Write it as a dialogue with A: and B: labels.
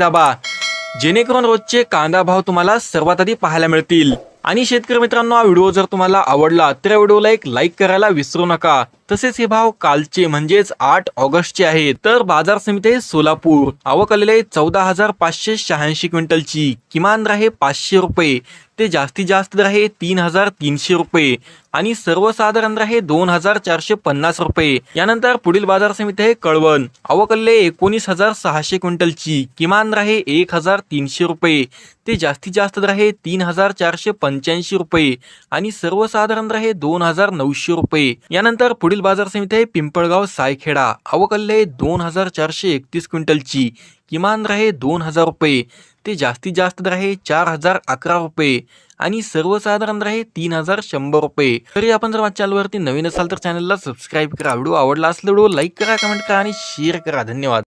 A: दाबा जेणेकरून रोजचे कांदा भाव तुम्हाला सर्वात आधी पाहायला मिळतील. आणि शेतकरी मित्रांनो हा व्हिडिओ जर तुम्हाला आवडला तर या व्हिडिओला एक लाईक करायला विसरू नका. तसेच हे भाव कालचे म्हणजेच आठ ऑगस्टचे आहेत. तर बाजार समिती आहे सोलापूर आवक आलेले चौदा हजार पाचशे शहाऐंशी क्विंटलची. किमान राहे पाचशे रुपये. ते जास्तीत जास्त राहे तीन हजार तीनशे रुपये. आणि सर्वसाधारण राहे दोन हजार चारशे पन्नास रुपये. यानंतर पुढील बाजार समिती आहे कळवण. अवकल्ले एकोणीस हजार सहाशे क्विंटलची. किमान राहे एक हजार तीनशे रुपये. ते जास्तीत जास्त दर आहे तीन हजार चारशे पंच्याऐंशी रुपये. आणि सर्वसाधारण राहे दोन हजार नऊशे रुपये. यानंतर पुढील बाजार समिती आहे पिंपळगाव सायखेडा. अवकल्ले दोन हजार चारशे एकतीस क्विंटलची. किमान दर आहे दोन हजार रुपये. ते जास्तीत जास्त दर आहे चार हजार अकरा रुपये. आणि सर्वसाधारण राहे तीन हजार शंभर रुपये. तरी आपण जर माझ्या चॅनलवरती नवीन असाल तर चॅनलला सबस्क्राईब करा. व्हिडिओ आवडला असला व्हिडिओ लाईक करा कमेंट करा आणि शेअर करा. धन्यवाद.